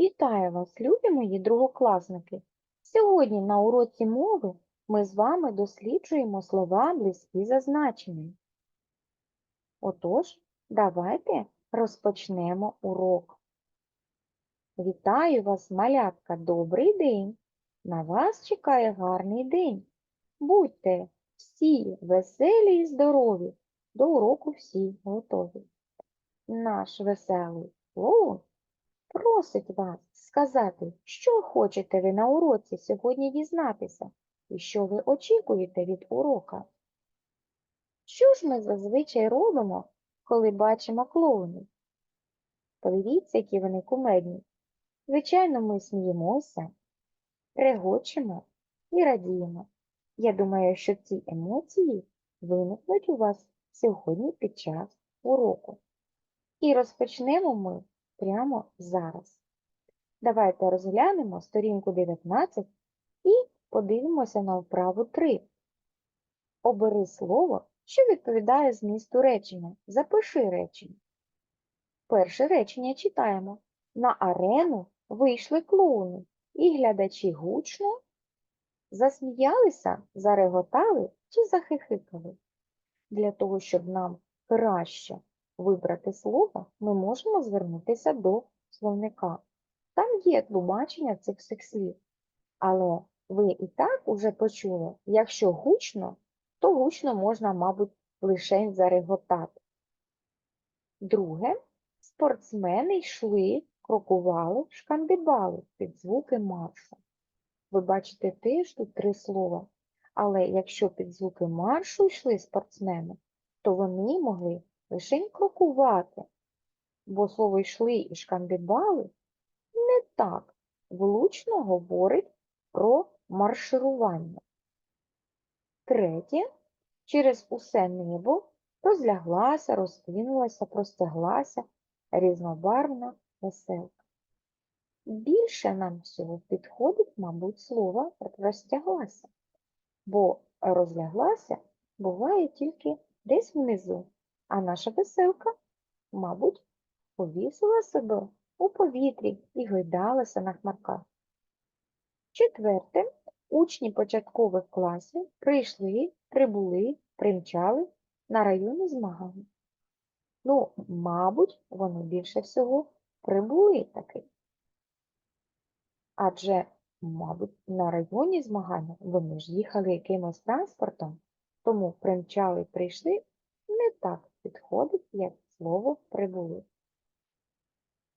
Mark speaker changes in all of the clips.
Speaker 1: Вітаю вас, любі мої другокласники! Сьогодні на уроці мови ми з вами досліджуємо слова близькі за значенням. Отож, давайте розпочнемо урок. Вітаю вас, малятка, добрий день! На вас чекає гарний день. Будьте всі веселі і здорові, до уроку всі готові. Наш веселий клоун просить вас сказати, що хочете ви на уроці сьогодні дізнатися і що ви очікуєте від урока. Що ж ми зазвичай робимо, коли бачимо клоунів? Подивіться, які вони кумедні. Звичайно, ми сміємося, регочемо і радіємо. Я думаю, що ці емоції виникнуть у вас сьогодні під час уроку. І розпочнемо ми прямо зараз. Давайте розглянемо сторінку 19 і подивимося на вправу 3. Обери слово, що відповідає змісту речення. Запиши речення. Перше речення читаємо. На арену вийшли клоуни, і глядачі гучно засміялися, зареготали чи захихикали. Для того, щоб нам краще вибрати слово, ми можемо звернутися до словника. Там є тлумачення цих всіх слів. Але ви і так уже почули, якщо гучно, то гучно можна, мабуть, лише зареготати. Друге, спортсмени йшли, крокували, шкандибали під звуки маршу. Ви бачите теж тут три слова. Але якщо під звуки маршу йшли спортсмени, то вони могли лише крокувати, бо слово йшли і шкандибали не так влучно говорить про марширування. Третє, через усе небо розляглася, розкинулася, простяглася різнобарвна веселка. Більше нам всього підходить, мабуть, слово розтяглася, бо розляглася буває тільки десь внизу, а наша веселка, мабуть, повісила себе у повітрі і гойдалася на хмарках. Четверте, учні початкових класів прийшли, прибули, примчали на районі змагань. Ну, мабуть, вони більше всього прибули таки. Адже, мабуть, на районі змагання вони ж їхали якимось транспортом, тому примчали прийшли не так підходить, як слово прибули.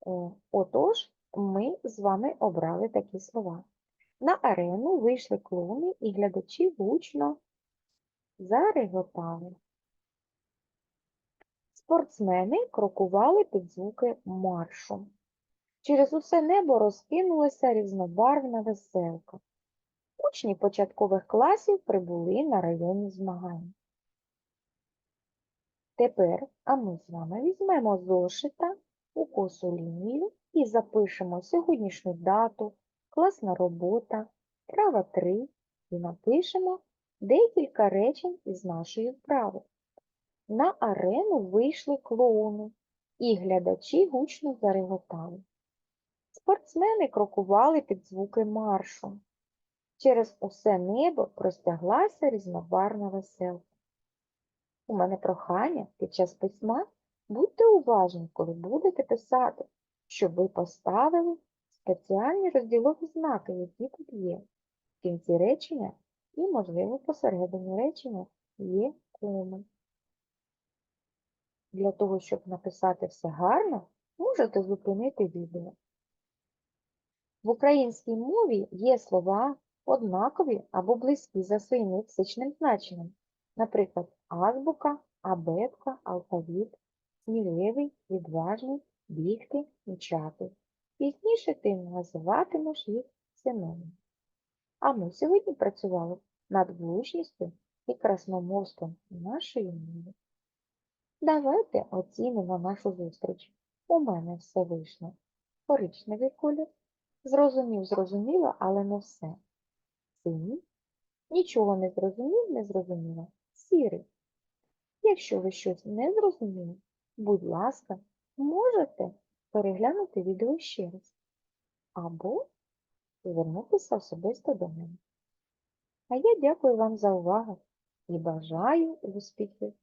Speaker 1: Е, Отож, ми з вами обрали такі слова. На арену вийшли клоуни і глядачі гучно зареготали. Спортсмени крокували під звуки маршу. Через усе небо розкинулася різнобарвна веселка. Учні початкових класів прибули на районні змагання. Тепер, а ми з вами візьмемо зошита у косу лінію і запишемо сьогоднішню дату, класна робота, права 3 і напишемо декілька речень із нашої вправи. На арену вийшли клоуни, і глядачі гучно зареготали. Спортсмени крокували під звуки маршу. Через усе небо простяглася різнобарна веселка. У мене прохання під час письма будьте уважні, коли будете писати, щоб ви поставили спеціальні розділові знаки, які тут є. В кінці речення і, можливо, посередині речення є коми. Для того, щоб написати все гарно, можете зупинити відео. В українській мові є слова однакові або близькі за своїм лексичним значенням, наприклад, азбука, абетка, алфавіт, сміливий, відважний, бігти, мчати. Пізніше ти називатимеш їх синонимами. А ми сьогодні працювали над влучністю і красномовством нашої мови. Давайте оцінимо нашу зустріч. У мене все вийшло. Коричневий колір. Зрозумів, зрозуміло, але не все. Синій. Нічого не зрозумів, не зрозуміло. Сірий. Якщо ви щось не зрозуміли, будь ласка, можете переглянути відео ще раз. або звернутися особисто до мене. А я дякую вам за увагу і бажаю успіхів!